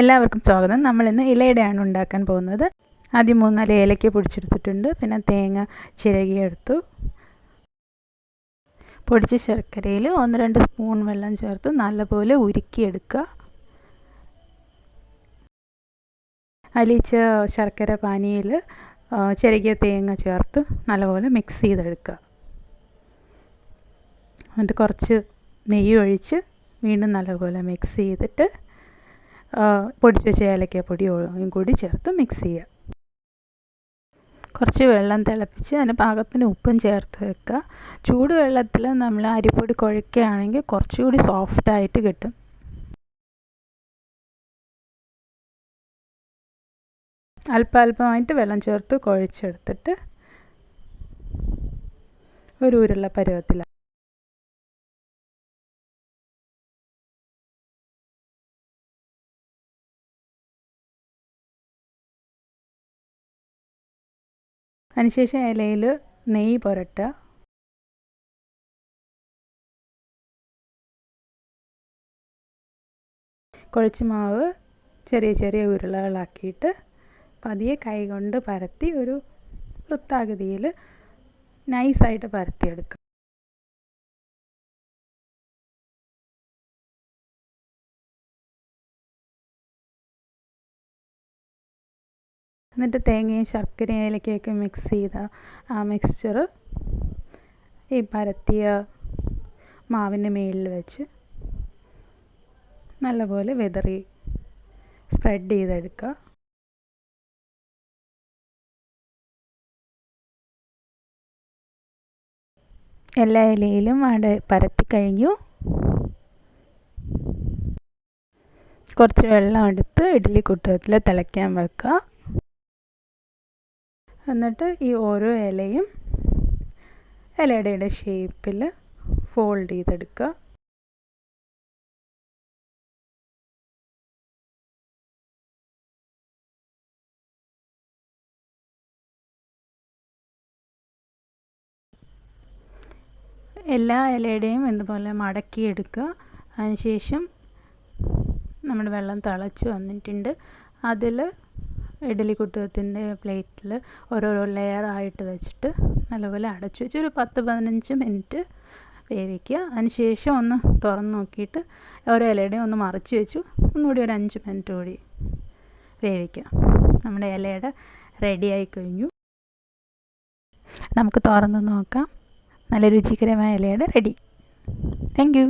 എല്ലാവർക്കും സ്വാഗതം. നമ്മൾ ഇന്ന് ഇലയുടെയാണ് ഉണ്ടാക്കാൻ പോകുന്നത്. ആദ്യം മൂന്നാൽ ഏലയ്ക്ക പൊടിച്ചെടുത്തിട്ടുണ്ട്. പിന്നെ തേങ്ങ ചിരകിയെടുത്തു പൊടിച്ച ശർക്കരയിൽ ഒന്ന് രണ്ട് സ്പൂൺ വെള്ളം ചേർത്ത്. നല്ലപോലെ ഉരുക്കിയെടുക്കുക. അലിച്ച ശർക്കര പാനിയിൽ ചിരകിയ തേങ്ങ ചേർത്ത് നല്ലപോലെ മിക്സ് ചെയ്തെടുക്കുക. എന്നിട്ട് കുറച്ച് നെയ്യ് ഒഴിച്ച് വീണ്ടും നല്ലപോലെ മിക്സ് ചെയ്തിട്ട് പൊടിച്ച് വെച്ച ഏലക്കപ്പൊടിയും കൂടി ചേർത്ത് മിക്സ് ചെയ്യുക കുറച്ച് വെള്ളം തിളപ്പിച്ച് അതിന് പാകത്തിന് ഉപ്പും ചേർത്ത് വെക്കുക ചൂടുവെള്ളത്തിൽ നമ്മൾ അരിപ്പൊടി കുഴയ്ക്കുകയാണെങ്കിൽ കുറച്ചുകൂടി സോഫ്റ്റായിട്ട് കിട്ടും. അല്പാൽപമായിട്ട് വെള്ളം ചേർത്ത് കുഴച്ചെടുത്തിട്ട് ഒരു ഉരുള പരുവത്തിലാണ് അതിനുശേഷം ഇലയിൽ നെയ്യ് പുരട്ടുക. കുഴച്ച് മാവ് ചെറിയ ചെറിയ ഉരുളകളാക്കിയിട്ട് പതിയെ കൈകൊണ്ട് പരത്തി ഒരു വൃത്താകൃതിയിൽ നൈസായിട്ട് പരത്തിയെടുക്കുക. എന്നിട്ട് തേങ്ങയും ശർക്കരയും ഏലക്കയൊക്കെ മിക്സ് ചെയ്ത ആ മിക്സ്ചർ ഈ പരത്തിയ മാവിന്റെ മുകളിൽ വെച്ച് നല്ലപോലെ വിതറി സ്പ്രെഡ് ചെയ്തെടുക്കുക. എല്ലാ ഇലയിലും അവിടെ പരത്തി കഴിഞ്ഞു. കുറച്ച് വെള്ളം എടുത്ത് ഇഡ്ഡലി കുട്ടകത്തിൽ തിളയ്ക്കാൻ വെക്കുക. എന്നിട്ട് ഈ ഓരോ ഇലയും ഇലയുടെ ഷേപ്പിൽ ഫോൾഡ് ചെയ്തെടുക്കുക. എല്ലാ ഇലയുടെയും ഇതുപോലെ മടക്കിയെടുക്കുക. അതിനുശേഷം നമ്മുടെ വെള്ളം തിളച്ച് വന്നിട്ടുണ്ട്. അതിൽ ഇഡ്ഡലി കുട്ടുകത്തിന്റെ പ്ലേറ്റിൽ ഓരോരോ ലെയർ ആയിട്ട് വെച്ചിട്ട് നല്ലപോലെ അടച്ചു വെച്ച് ഒരു പത്ത് പതിനഞ്ച് മിനിറ്റ് വേവിക്കുക. അതിനുശേഷം ഒന്ന് തുറന്ന് നോക്കിയിട്ട് ഓരോ ഇലയുടെയും ഒന്ന് മറിച്ച് വെച്ചു. ഒന്നുകൂടി ഒരു അഞ്ച് മിനിറ്റ് കൂടി വേവിക്കുക. നമ്മുടെ ഇലയുടെ റെഡിയായി കഴിഞ്ഞു. നമുക്ക് തുറന്ന് നോക്കാം. നല്ല രുചികരമായ ഇലയുടെ റെഡി താങ്ക്